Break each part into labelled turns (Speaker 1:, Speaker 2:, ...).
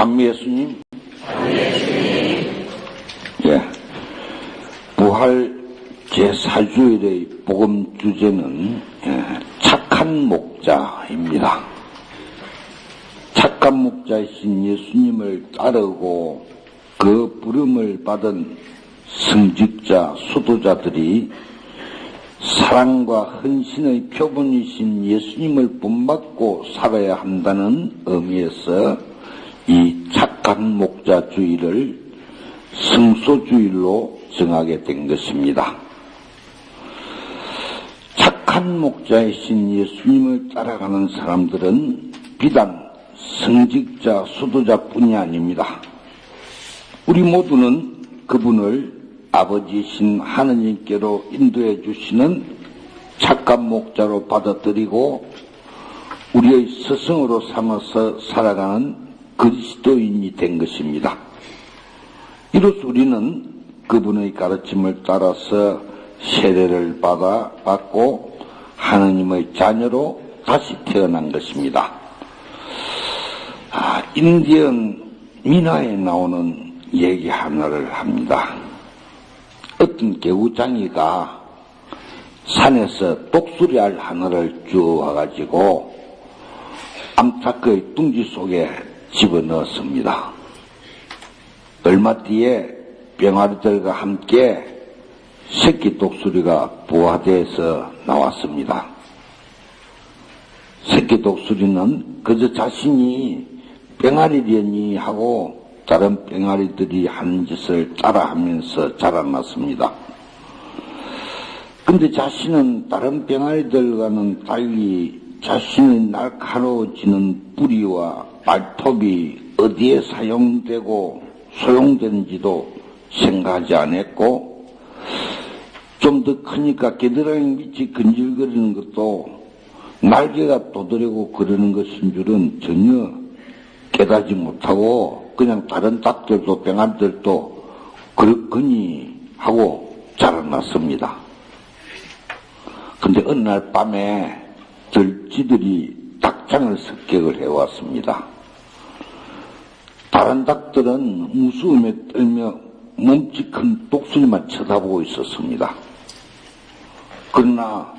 Speaker 1: 찬미 예수님. 예. 부활 제4주일의 복음 주제는 예, 착한 목자입니다. 착한 목자이신 예수님을 따르고 그 부름을 받은 승직자, 수도자들이 사랑과 헌신의 표본이신 예수님을 본받고 살아야 한다는 의미에서 이 착한 목자주의를 승소주의로 정하게 된 것입니다. 착한 목자이신 예수님을 따라가는 사람들은 비단 성직자, 수도자뿐이 아닙니다. 우리 모두는 그분을 아버지신 하느님께로 인도해 주시는 착한 목자로 받아들이고 우리의 스승으로 삼아서 살아가는 그리스도인이 된 것입니다. 이로써 우리는 그분의 가르침을 따라서 세례를 받아 받고 하느님의 자녀로 다시 태어난 것입니다. 아, 인디언 민화에 나오는 얘기 하나를 합니다. 어떤 개구장이가 산에서 독수리알 하나를 주워와가지고 암탉의 둥지 속에 집어넣었습니다. 얼마 뒤에 병아리들과 함께 새끼 독수리가 부화돼서 나왔습니다. 새끼 독수리는 그저 자신이 병아리려니 하고 다른 병아리들이 하는 짓을 따라하면서 자라났습니다. 근데 자신은 다른 병아리들과는 달리 자신의 날카로워지는 뿌리와 발톱이 어디에 사용되고 소용되는지도 생각하지 않았고 좀 더 크니까 겨드랑이 밑이 근질거리는 것도 날개가 도드라고 그러는 것인 줄은 전혀 깨닫지 못하고 그냥 다른 닭들도 병아리들도 그렇거니 하고 자라났습니다. 근데 어느 날 밤에 들쥐들이 닭장을 습격을 해왔습니다. 다른 닭들은 무서움에 떨며 몸집큰 독수리만 쳐다보고 있었습니다. 그러나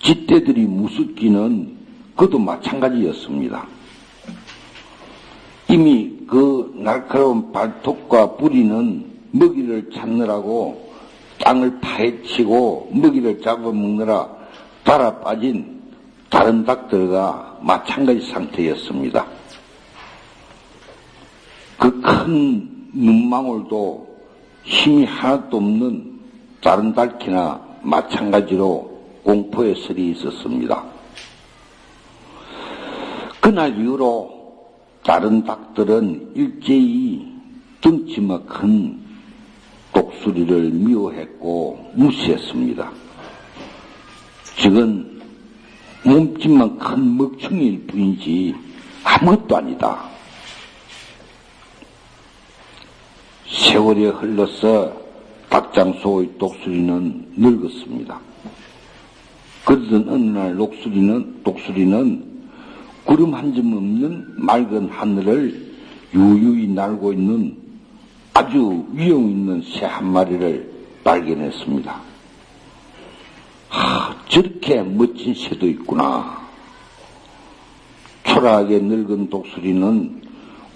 Speaker 1: 쥐떼들이 무섭기는 그도 마찬가지였습니다. 이미 그 날카로운 발톱과 뿌리는 먹이를 찾느라고 땅을 파헤치고 먹이를 잡아먹느라 달아 빠진 다른 닭들과 마찬가지 상태였습니다. 그 큰 눈망울도 힘이 하나도 없는 다른 닭이나 마찬가지로 공포의 설이 있었습니다. 그날 이후로 다른 닭들은 일제히 덩치만 큰 독수리를 미워했고 무시했습니다. 지금 몸집만 큰 먹충일 뿐이지 아무것도 아니다. 세월이 흘러서 닭장소의 독수리는 늙었습니다. 그러던 어느 날 녹수리는, 독수리는 구름 한 점 없는 맑은 하늘을 유유히 날고 있는 아주 위험 있는 새 한 마리를 발견했습니다. 하, 저렇게 멋진 새도 있구나. 초라하게 늙은 독수리는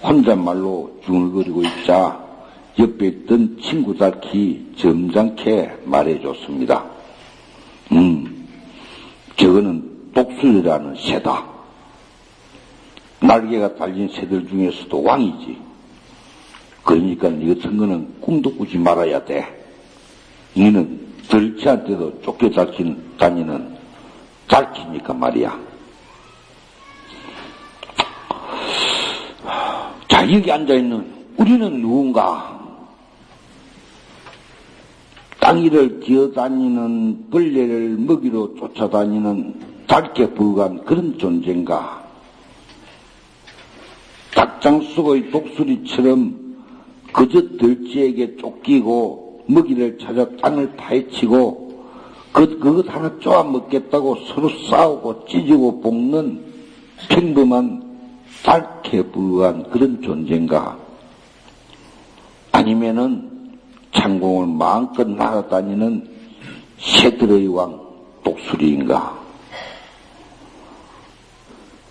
Speaker 1: 혼잣말로 중얼거리고 있자 옆에 있던 친구 닭이 점잖게 말해줬습니다. 음, 저거는 독수리라는 새다. 날개가 달린 새들 중에서도 왕이지. 그러니까 니 같은 거는 꿈도 꾸지 말아야 돼. 니는 들치한테도 쫓겨 다니는 달키니까 말이야. 자, 여기 앉아있는 우리는 누군가? 땅 위를 기어다니는 벌레를 먹이로 쫓아다니는 달게 불과한 그런 존재인가? 닭장 속의 독수리처럼 그저 들쥐에게 쫓기고 먹이를 찾아 땅을 파헤치고 그, 그것 하나 쪼아 먹겠다고 서로 싸우고 찢고 볶는 평범한 닳게 불과한 그런 존재인가? 아니면은 창공을 마음껏 날아다니는 새들의 왕 독수리인가?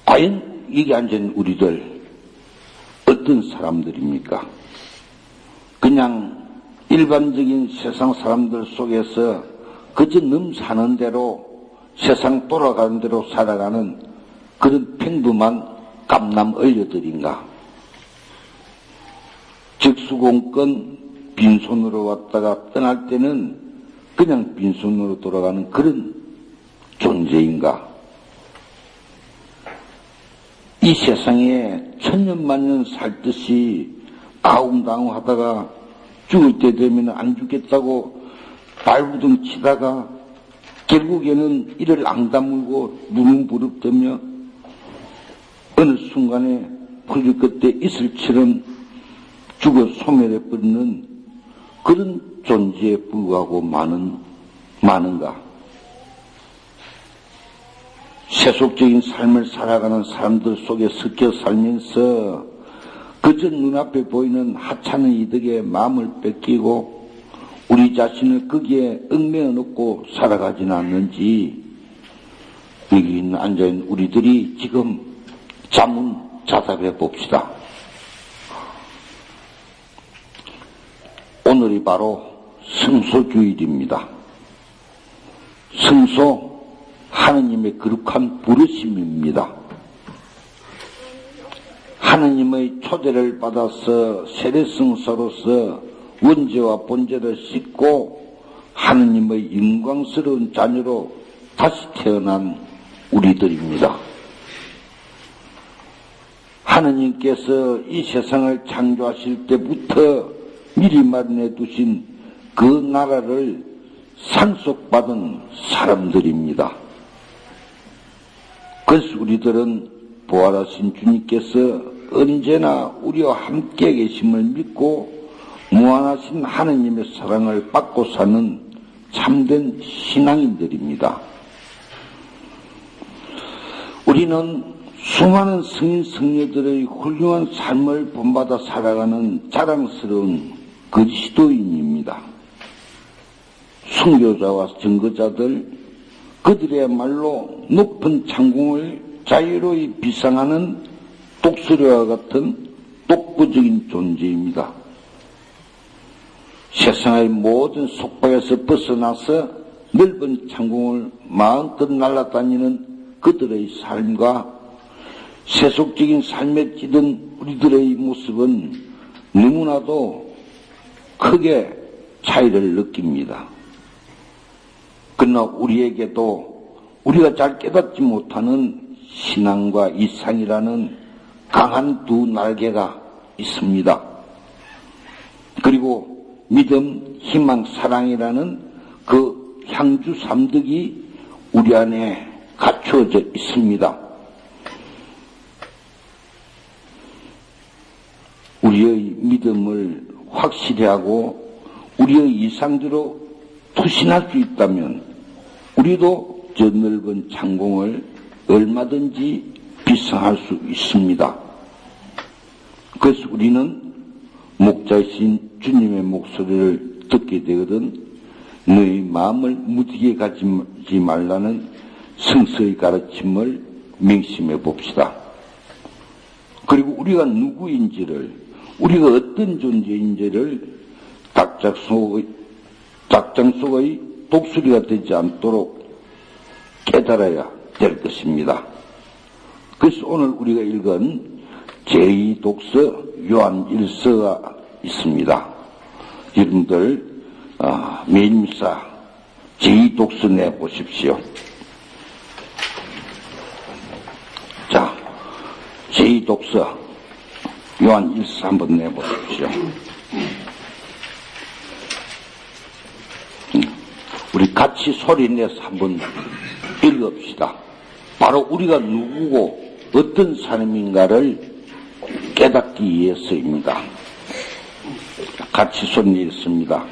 Speaker 1: 과연 이게 앉은 우리들 어떤 사람들입니까? 그냥 일반적인 세상 사람들 속에서 그저 놈 사는 대로 세상 돌아가는 대로 살아가는 그런 평범한 감남 얼려들인가? 즉수공권 빈손으로 왔다가 떠날 때는 그냥 빈손으로 돌아가는 그런 존재인가? 이 세상에 천년만년 살듯이 아웅다웅 하다가 죽을 때 되면 안 죽겠다고 발부둥 치다가 결국에는 이를 앙다물고 눈은 부릅뜨며 어느 순간에 풀릴 끝에 있을처럼 죽어 소멸해버리는 그런 존재에 불구하고 많은, 많은가? 세속적인 삶을 살아가는 사람들 속에 섞여 살면서 그저 눈앞에 보이는 하찮은 이득에 마음을 뺏기고 우리 자신을 거기에 얽매어 놓고 살아가지는 않는지 여기 있는 앉아있는 우리들이 지금 자문 자답해 봅시다. 오늘이 바로 성소주일입니다. 성소 하느님의 거룩한 부르심입니다. 하느님의 초대를 받아서 세례성서로서 원죄와 본죄를 씻고 하느님의 영광스러운 자녀로 다시 태어난 우리들입니다. 하느님께서 이 세상을 창조하실 때부터 미리 마련해 두신 그 나라를 상속받은 사람들입니다. 그래서 우리들은 부활하신 주님께서 언제나 우리와 함께 계심을 믿고 무한하신 하느님의 사랑을 받고 사는 참된 신앙인들입니다. 우리는 수많은 성인 성녀들의 훌륭한 삶을 본받아 살아가는 자랑스러운 그리스도인입니다. 순교자와 증거자들 그들의 말로 높은 창공을 자유로이 비상하는 독수리와 같은 독보적인 존재입니다. 세상의 모든 속박에서 벗어나서 넓은 창공을 마음껏 날아다니는 그들의 삶과 세속적인 삶에 찌든 우리들의 모습은 너무나도 크게 차이를 느낍니다. 그러나 우리에게도 우리가 잘 깨닫지 못하는 신앙과 이상이라는 강한 두 날개가 있습니다. 그리고 믿음, 희망, 사랑이라는 그 향주 삼득이 우리 안에 갖추어져 있습니다. 우리의 믿음을 확실히 하고 우리의 이상대로 투신할 수 있다면 우리도 저 넓은 창공을 얼마든지 비상할 수 있습니다. 그래서 우리는 목자이신 주님의 목소리를 듣게 되거든 너희 마음을 무디게 가지지 말라는 성서의 가르침을 명심해 봅시다. 그리고 우리가 누구인지를 우리가 어떤 존재인지를 닭장 속의, 닭장 속의 독수리가 되지 않도록 깨달아야 될 것입니다. 그래서 오늘 우리가 읽은 제2독서 요한 1서가 있습니다. 여러분들 어, 매일미사 제2독서 내보십시오. 자, 제2독서 요한 1서 한번 내보십시오. 음, 우리 같이 소리 내서 한번 읽읍시다. 바로 우리가 누구고 어떤 사람인가를 깨닫기 위해서입니다. 같이 손리 읽습니다.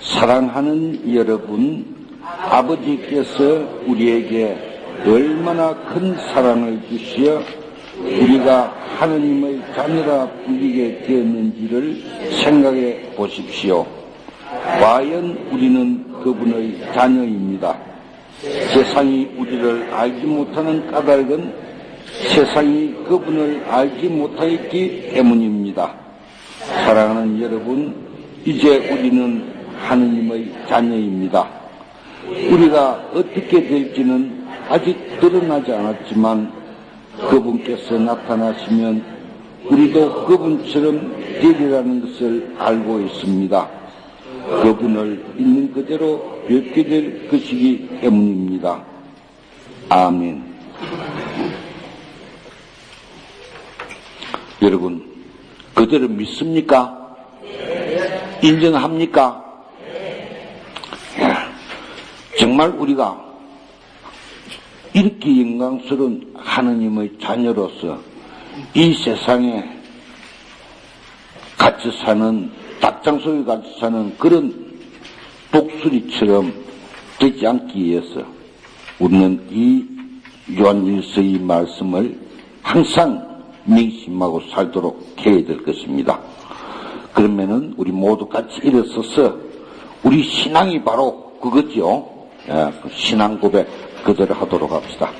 Speaker 1: 사랑하는 여러분, 아버지께서 우리에게 얼마나 큰 사랑을 주시어 우리가 하느님의 자녀라 불리게 되었는지를 생각해 보십시오. 과연 우리는 그분의 자녀입니다. 세상이 우리를 알지 못하는 까닭은 세상이 그분을 알지 못하였기 때문입니다. 사랑하는 여러분, 이제 우리는 하느님의 자녀입니다. 우리가 어떻게 될지는 아직 드러나지 않았지만 그분께서 나타나시면 우리도 그분처럼 되리라는 것을 알고 있습니다. 그분을 있는 그대로 뵙게 될 것이기 때문입니다. 아멘. 여러분, 그대로 믿습니까? 인정합니까? 정말 우리가 이렇게 영광스러운 하느님의 자녀로서 이 세상에 같이 사는 닭장 속에 같이 사는 그런 독수리처럼 되지 않기 위해서 우리는 이 요한일서의 말씀을 항상 명심하고 살도록 해야 될 것입니다. 그러면은 우리 모두 같이 일어서서 우리 신앙이 바로 그거죠. 예, 그 신앙 고백 그대로 하도록 합시다.